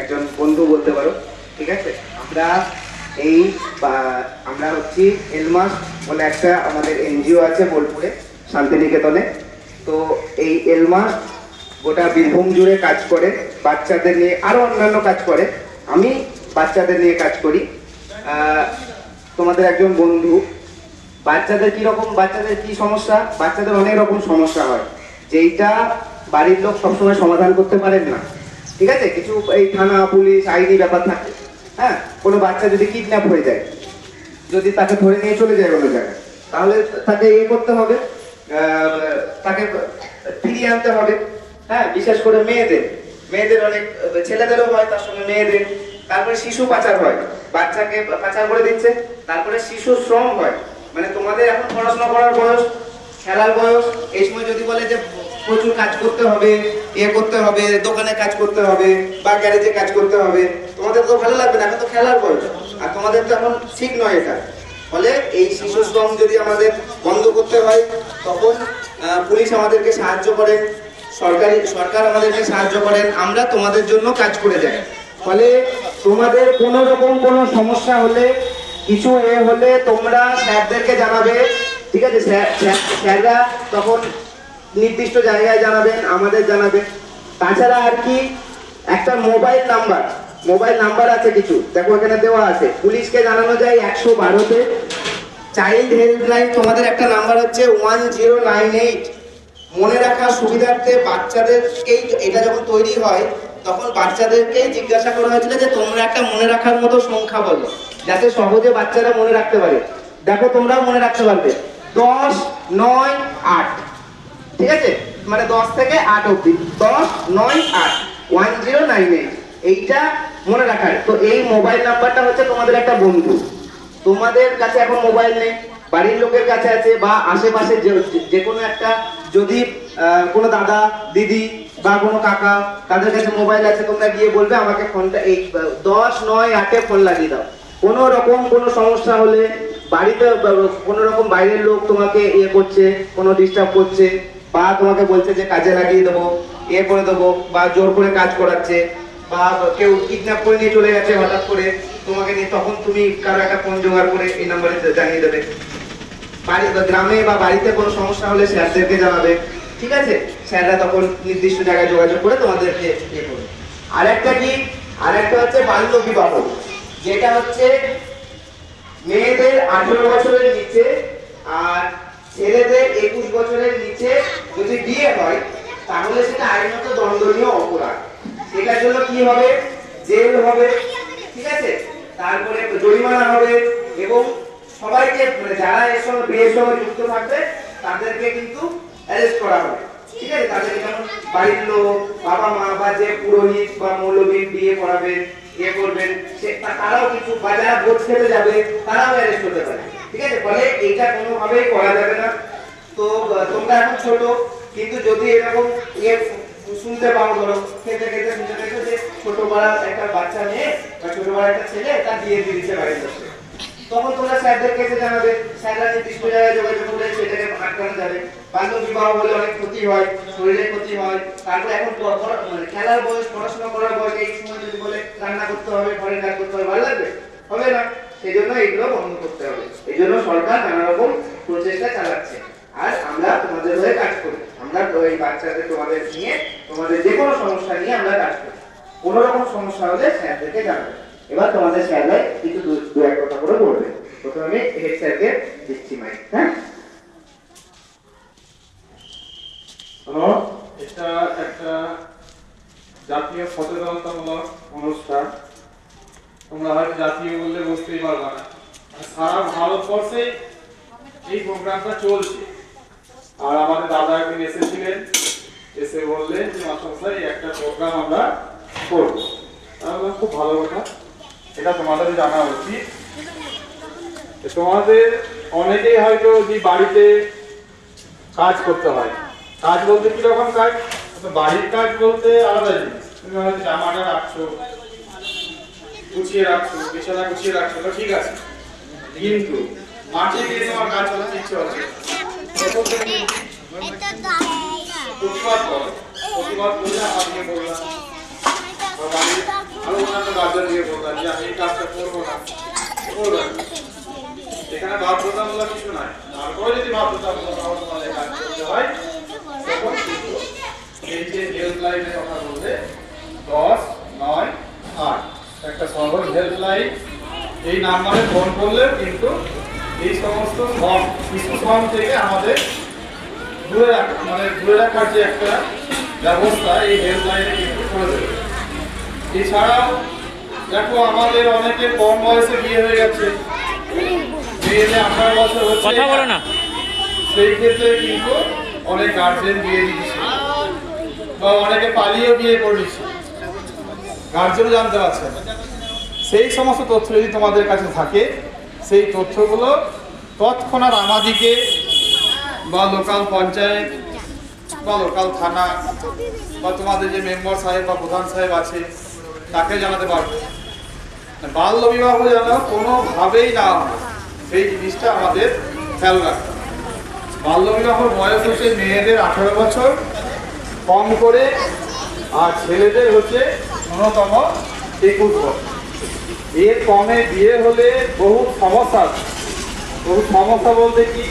একজন বন্ধু বলতে পারো, ঠিক আছে? আমরা এই আমরা হচ্ছি এলমাস বলে একটা আমাদের এনজিও আছে বোলপুরে, শান্তিনিকেতনে। তো এই এলমাস গোটা বীরভূম জুড়ে কাজ করে, বাচ্চাদের নিয়ে আরও অন্যান্য কাজ করে। আমি বাচ্চাদের নিয়ে কাজ করি। তোমাদের একজন বন্ধু, বাচ্চাদের কি রকম, বাচ্চাদের কি সমস্যা? বাচ্চাদের অনেক রকম সমস্যা হয়, যেইটা বাড়ির লোক সবসময় সমাধান করতে পারেন না। ঠিক আছে? কিছু এই থানা, পুলিশ, আইনি ব্যাপার থাকে। হ্যাঁ? কোনো বাচ্চা যদি কিডন্যাপ হয়ে যায়, যদি তাকে ধরে নিয়ে চলে যায় কোনো জায়গায়, তাহলে তাকে ইয়ে করতে হবে তাকে ফিরিয়ে আনতে হবে। হ্যাঁ? বিশেষ করে মেয়েদের। মেয়েদের অনেক, ছেলেদেরও হয়, তার সঙ্গে মেয়েদের। তারপরে শিশু পাচার হয়। বাচ্চাকে পাচার করে দিচ্ছে, তারপরে শিশু শ্রম হয়। মানে তোমাদের এখন পড়াশোনা করার বয়স, খেলার বয়স, এই সময় যদি বলে যে প্রচুর কাজ করতে হবে, এ করতে হবে, দোকানে কাজ করতে হবে, বা গ্যারেজে কাজ করতে হবে। তোমাদের তো ভালো লাগবে না, এখন তো খেলার বয়স। আর তোমাদের তো এখন ঠিক নয় এটা। ফলে এই শিশু শ্রম যদি আমাদের বন্ধ করতে হয়, তখন পুলিশ আমাদেরকে সাহায্য করে, সরকারি, সরকার আমাদেরকে সাহায্য করেন, আমরা তোমাদের জন্য কাজ করে যাই। ফলে তোমাদের কোনো রকম কোনো সমস্যা হলে, কিছু এ হলে তোমরা স্যারদেরকে জানাবে, ঠিক আছে? স্যার- স্যার- স্যাররা তখন নির্দিষ্ট জায়গায় জানাবেন, আমাদের জানাবেন। তাছাড়া আর কি, একটা মোবাইল নাম্বার মোবাইল নাম্বার আছে কিছু, দেখো এখানে দেওয়া আছে। পুলিশকে জানানো যায় একশো বারোতে। চাইল্ড হেল্পলাইন তোমাদের একটা নাম্বার হচ্ছে ওয়ান জিরো নাইন এইট। মনে রাখার সুবিধার্থে বাচ্চাদেরকেই এটা যখন তৈরি হয়, তখন বাচ্চাদেরকেই জিজ্ঞাসা করা হয়েছিল যে তোমরা একটা মনে রাখার মতো সংখ্যা বলো, যাতে সহজে বাচ্চারা মনে রাখতে পারে। দেখো তোমরাও মনে রাখতে পারবে। দশ, নয়, আট। ঠিক আছে? মানে দশ থেকে আট অব্দি দশ, নয়, আট। One zero, nine eight. এইটা মনে রাখার তো এই মোবাইল নাম্বারটা হচ্ছে তোমাদের একটা বন্ধু। তোমাদের কাছে এখন মোবাইল নেই। বাড়ির লোকের কাছে আছে বা আশেপাশে যে- যে কোনো একটা যদি কোনো দাদা, দিদি বা কোনো কাকা তাদের কাছে মোবাইল আছে, তোমরা গিয়ে বলবে, আমাকে ফোনটা এই, দশ, নয়, আটে ফোন লাগিয়ে দাও। কোনো রকম কোনো সমস্যা হলে বাড়িতে, কোনো রকম বাইরের লোক তোমাকে ইয়ে করছে, কোনো ডিস্টার্ব করছে বা তোমাকে বলছে যে কাজে লাগিয়ে দেবো, এ করে দেবো, বা জোর করে কাজ করাচ্ছে, বা কেউ কিডন্যাপ করে নিয়ে চলে গেছে হঠাৎ করে, তোমাকে নিয়ে তখন তুমি কারও একটা ফোন জোগাড় করে এই নাম্বারে জানিয়ে দেবে। বাড়ি গ্রামে বা বাড়িতে কোনো সমস্যা হলে স্যারদেরকে জানাবে, ঠিক আছে? স্যাররা তখন নির্দিষ্ট জায়গায় যোগাযোগ করে তোমাদেরকে ইয়ে করবে। আর একটা কি? আর একটা হচ্ছে বাল্য বিবাহ, যেটা হচ্ছে মেয়েদের আঠেরো বছরের নিচে আর ছেলেদের একুশ বছরের নিচে যদি বিয়ে হয়, তাহলে সেটা আইনত দণ্ডনীয় অপরাধ। সেটার জন্য কি হবে? জেল হবে, ঠিক আছে? তারপরে জরিমানা হবে এবং সবাইকে মানে যারা এর সঙ্গে বিয়ের সঙ্গে যুক্ত থাকবে, তাদেরকে কিন্তু অ্যারেস্ট করা হবে। ঠিক আছে? তাদের যেমন বাড়ির লোক বাবা মা বা যে পুরোহিত বা মৌলবী বিয়ে করাবেন ইয়ে করবেন, সে তারাও কিছু বা যারা ভোট খেতে যাবে, তারাও অ্যারেস্ট হতে পারে। ঠিক আছে? ফলে এইটা কোনোভাবেই করা যাবে না। তো তোমরা এখন ছোট, কিন্তু যদি এরকম ইয়ে শুনতে পাও, ধরো, খেতে খেতে শুনতে দেখো যে ছোট বড়া একটা বাচ্চা মেয়ে বা ছোট বড় একটা ছেলে, তার বিয়ে দিয়ে দিচ্ছে বাড়ির তখন তোমরা স্যারদের কাছে জানাবে, স্যাররা নির্দিষ্ট জায়গায় যোগাযোগ করে সেটাকে আটকানো যাবে। বাল্য বিবাহ হলে অনেক ক্ষতি হয়, শরীরের ক্ষতি হয়। তারপরে এখন মানে খেলার বয়স, পড়াশোনা করার বয়স, এই সময় যদি বলে রান্না করতে হবে, ঘরে কাজ করতে হবে, ভালো লাগবে? হবে না? সেই জন্য এইগুলো বন্ধ করতে হবে। এই জন্য সরকার নানা রকম প্রচেষ্টা চালাচ্ছে। আর আমরা তোমাদের হয়ে কাজ করি। আমরা ওই বাচ্চাদের তোমাদের নিয়ে, তোমাদের যে কোনো সমস্যা নিয়ে আমরা কাজ করি। কোনো রকম সমস্যা হলে স্যারদেরকে জানাবে। এবার তোমাদের স্যাররাই কিছু দু এক কথা করে বলবে। প্রথমে আমি হেড স্যারকে দিচ্ছি মাইক হ্যাঁ হ্যালো এটা একটা জাতীয় সচেতনতামূলক অনুষ্ঠান তোমরা হয়তো জাতীয় বললে বুঝতেই পারবে না আর সারা ভারতবর্ষে এই প্রোগ্রামটা চলছে। আর আমাদের দাদা একদিন এসেছিলেন এসে বললেন যে মাস্টার এই একটা প্রোগ্রাম আমরা করব। বললাম, খুব ভালো কথা। এটা তোমাদের জানা উচিত। তোমাদের অনেকেই হয়তো যে বাড়িতে কাজ করতে হয়। কাজ বলতে কি রকম কাজ? বাড়ির কাজ বলতে আলাদা জিনিস। তুমি হয়তো জামাটা রাখছো গুছিয়ে রাখছো বিছানা গুছিয়ে রাখছো ঠিক আছে। কিন্তু মাঠে গিয়ে তোমার কাজ করতে ইচ্ছে তুমি প্রতিবাদ করো। প্রতিবাদ করলে আমাকে বললাম। বাড়ির অন্যান্য গার্জেনকে বলবেন যে, আমি কাজটা করব না। করবেন না। এখানে বাধ্যতামূলক কিছু নাই। তারপরে যদি বাধ্যতামূলক হয় তখন এই যে হেল্পলাইনের কথা বলতে দশ, নয়, আট। একটা সর্বর হেল্পলাইন। এই নাম্বারে ফোন করলে কিন্তু এই সমস্ত ফর্ম শিশু ফর্ম থেকে আমাদের দূরে রাখা মানে দূরে রাখার যে একটা ব্যবস্থা এই হেল্পলাইনে কিন্তু করে দেবে। এছাড়াও দেখো আমাদের অনেকে কম বয়সে বিয়ে হয়ে গেছে। মেয়েদের আঠারো বছর হচ্ছে কথা বলো না। সেই ক্ষেত্রে কিন্তু অনেক গার্জেন বিয়ে দিচ্ছে বা অনেকে পালিয়ে বিয়ে করেছে গার্জেনও জানতে পারছে। সেই সমস্ত তথ্য যদি তোমাদের কাছে থাকে সেই তথ্যগুলো তৎক্ষণাৎ আমাদিকে বা লোকাল পঞ্চায়েত বা লোকাল থানা বা তোমাদের যে মেম্বার সাহেব বা প্রধান সাহেব আছে, তাকে জানাতে পারবে বাল্য বিবাহ যেন কোনোভাবেই না হয়, সেই জিনিসটা আমাদের খেয়াল রাখতে। বাল্য বিবাহর বয়স হচ্ছে মেয়েদের আঠারো বছর, কম করে আর ছেলেদের হচ্ছে ন্যূনতম একুশ বছর এর কমে বিয়ে হলে বহু সমস্যা। বহু সমস্যা বলতে কি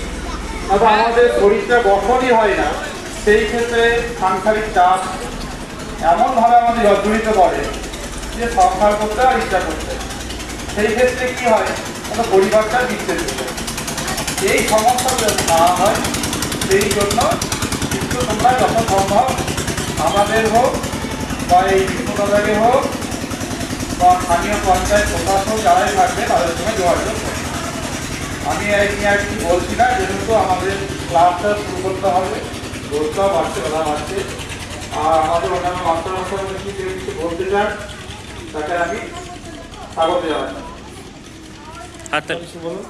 আমাদের শরীরটা গঠনই হয় না সেই ক্ষেত্রে সাংসারিক চাপ এমনভাবে আমাদের জর্জরিত করে যে সংসার করতে আর ইচ্ছা করতে সেই ক্ষেত্রে কি হয় কোনো পরিবারটা বিচ্ছেদ। এই সমস্যাগুলো না হয়, সেই জন্য কিন্তু তোমরা যত সম্ভব আমাদের হোক বা এই বিষ্ণুদাদাকে হোক স্থানীয় পঞ্চায়েত প্রশাসন যারাই থাকবে তাদের সঙ্গে যোগাযোগ করবে। আমি এই নিয়ে আর কি বলছি না যেহেতু আমাদের ক্লাসটা শুরু করতে হবে রোজটাও বাড়ছে বেলা বাড়ছে আর আমাদের অন্যান্য মাস্টারমশাই কি যে কিছু বলতে চান তাকে আমি স্বাগত জানাচ্ছি। কিছু বলুন?